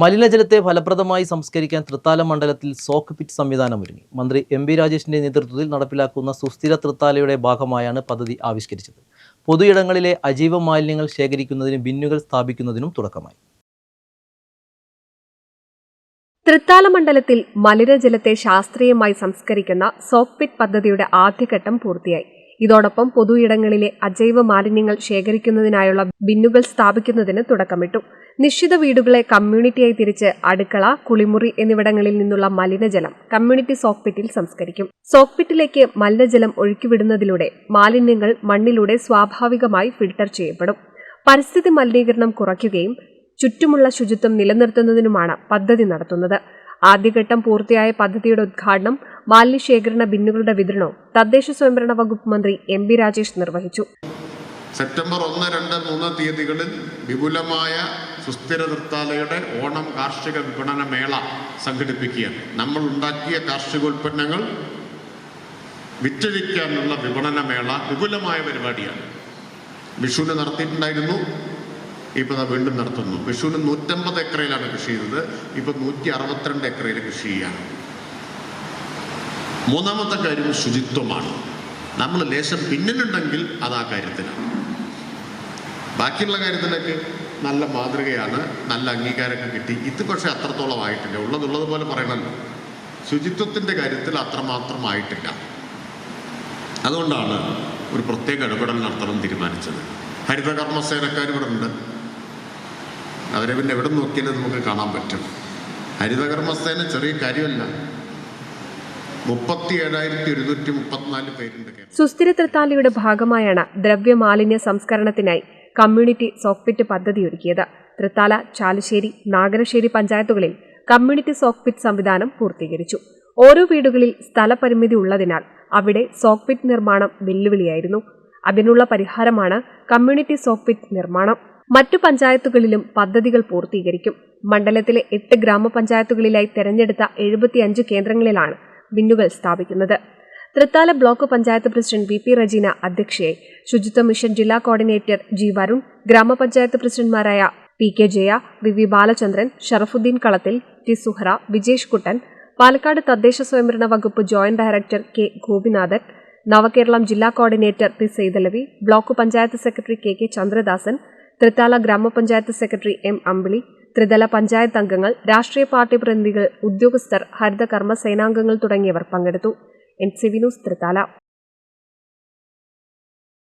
മലിനജലത്തെ ഫലപ്രദമായി സംസ്കരിക്കാൻ തൃത്താല മണ്ഡലത്തിൽ സോക്ക് പിറ്റ് സംവിധാനം ഒരുങ്ങി മന്ത്രി എം ബി രാജേഷിന്റെ നേതൃത്വത്തിൽ നടപ്പിലാക്കുന്ന സുസ്ഥിര തൃത്താലയുടെ ഭാഗമായാണ് പദ്ധതി ആവിഷ്കരിച്ചത്. പൊതുയിടങ്ങളിലെ അജീവ മാലിന്യങ്ങൾ ശേഖരിക്കുന്നതിനും ബിന്നുകൾ സ്ഥാപിക്കുന്നതിനും തുടക്കമായി. തൃത്താല മണ്ഡലത്തിൽ മലിനജലത്തെ ശാസ്ത്രീയമായി സംസ്കരിക്കുന്ന സോക്പിറ്റ് പദ്ധതിയുടെ ആദ്യഘട്ടം പൂർത്തിയായി. ഇതോടൊപ്പം പൊതു ഇടങ്ങളിലെ അജൈവ മാലിന്യങ്ങൾ ശേഖരിക്കുന്നതിനായുള്ള ബിന്നുകൾ സ്ഥാപിക്കുന്നതിന് തുടക്കമിട്ടു. നിശ്ചിത വീടുകളെ കമ്മ്യൂണിറ്റിയായി തിരിച്ച് അടുക്കള കുളിമുറി എന്നിവിടങ്ങളിൽ നിന്നുള്ള മലിനജലം കമ്മ്യൂണിറ്റി സോക്പിറ്റിൽ സംസ്കരിക്കും. സോക്പിറ്റിലേക്ക് മലിനജലം ഒഴുക്കിവിടുന്നതിലൂടെ മാലിന്യങ്ങൾ മണ്ണിലൂടെ സ്വാഭാവികമായി ഫിൽട്ടർ ചെയ്യപ്പെടും. പരിസ്ഥിതി മലിനീകരണം കുറയ്ക്കുകയും ചുറ്റുമുള്ള ശുചിത്വം നിലനിർത്തുന്നതിനുമാണ് പദ്ധതി നടത്തുന്നത്. ആദ്യഘട്ടം പൂർത്തിയായ പദ്ധതിയുടെ ഉദ്ഘാടനം മാലിന്യശേഖരണ ബിന്നുകളുടെ വിതരണവും തദ്ദേശ സ്വയംഭരണ വകുപ്പ് മന്ത്രി എം ബി രാജേഷ് നിർവഹിച്ചു. സെപ്റ്റംബർ ഒന്ന് രണ്ട് മൂന്ന് തീയതികളിൽ വിപുലമായ സുസ്ഥിര നിർത്താലയുടെ ഓണം കാർഷിക വിപണന മേള സംഘടിപ്പിക്കുകയാണ്. നമ്മൾ ഉണ്ടാക്കിയ കാർഷികോൽപ്പന്നങ്ങൾ വിറ്റഴിക്കാനുള്ള വിപണന മേള വിപുലമായ പരിപാടിയാണ്. വിഷുവിന് നടത്തിയിട്ടുണ്ടായിരുന്നു. ഇപ്പോൾ അത് വീണ്ടും നടത്തുന്നു. വിഷുവിന് നൂറ്റമ്പത് ഏക്കറയിലാണ് കൃഷി ചെയ്തത്. ഇപ്പോൾ നൂറ്റി അറുപത്തിരണ്ട് ഏക്കറയിൽ കൃഷി ചെയ്യാണ് മൂന്നാമത്തെ കാര്യം ശുചിത്വമാണ്. നമ്മൾ ലേശം പിന്നിലുണ്ടെങ്കിൽ അത് ആ കാര്യത്തിലാണ് ബാക്കിയുള്ള കാര്യത്തിലൊക്കെ നല്ല മാതൃകയാണ് നല്ല അംഗീകാരമൊക്കെ കിട്ടി. ഇത് പക്ഷേ അത്രത്തോളം ആയിട്ടില്ല. ഉള്ളതുള്ളതുപോലെ പറയണമല്ലോ ശുചിത്വത്തിന്റെ കാര്യത്തിൽ അത്രമാത്രം ആയിട്ടില്ല അതുകൊണ്ടാണ് ഒരു പ്രത്യേക ഇടപെടൽ നടത്തണം തീരുമാനിച്ചത്. ഹരിതകർമ്മസേനക്കാർ ഇവിടെ ഉണ്ട് അവരെ പിന്നെ എവിടെ നോക്കിയാലും നമുക്ക് കാണാൻ പറ്റും. ഹരിതകർമ്മസേന ചെറിയ കാര്യമല്ല. സുസ്ഥിര തൃത്താലയുടെ ഭാഗമായാണ് ദ്രവ്യമാലിന്യ സംസ്കരണത്തിനായി കമ്മ്യൂണിറ്റി സോക്പിറ്റ് പദ്ധതിയൊരുക്കിയത്. തൃത്താല ചാലുശ്ശേരി നാഗരശ്ശേരി പഞ്ചായത്തുകളിൽ കമ്മ്യൂണിറ്റി സോക്പിറ്റ് സംവിധാനം പൂർത്തീകരിച്ചു. ഓരോ വീടുകളിൽ സ്ഥലപരിമിതി ഉള്ളതിനാൽ അവിടെ സോക്പിറ്റ് നിർമ്മാണം വെല്ലുവിളിയായിരുന്നു. അതിനുള്ള പരിഹാരമാണ് കമ്മ്യൂണിറ്റി സോക്പിറ്റ് നിർമ്മാണം. മറ്റു പഞ്ചായത്തുകളിലും പദ്ധതികൾ പൂർത്തീകരിക്കും. മണ്ഡലത്തിലെ എട്ട് ഗ്രാമപഞ്ചായത്തുകളിലായി തെരഞ്ഞെടുത്ത എഴുപത്തിയഞ്ച് കേന്ദ്രങ്ങളിലാണ് ബിന്നുകൾ സ്ഥാപിക്കുന്നത്. Thrithala block panchayat president V P Rajeena അധ്യക്ഷയായി. ശുചിത്വ മിഷൻ ജില്ലാ കോർഡിനേറ്റർ ജി വരുൺ ഗ്രാമപഞ്ചായത്ത് പ്രസിഡന്റുമാരായ P K Jaya V V Balachandran Sharafuddin Kalathil T Suhra Vijesh Kuttan Palakkad തദ്ദേശ സ്വയംഭരണ വകുപ്പ് joint director K Gopinathan Navakeralam ജില്ലാ coordinator P Saithalavi block panchayat secretary K K Chandradasan Thrithala ഗ്രാമപഞ്ചായത്ത് secretary M അമ്പിളി ത്രിതല പഞ്ചായത്ത് അംഗങ്ങൾ രാഷ്ട്രീയ പാർട്ടി പ്രതിനിധികൾ ഉദ്യോഗസ്ഥർ ഹരിത കർമ്മ സേനാംഗങ്ങൾ തുടങ്ങിയവർ പങ്കെടുത്തു. N C V news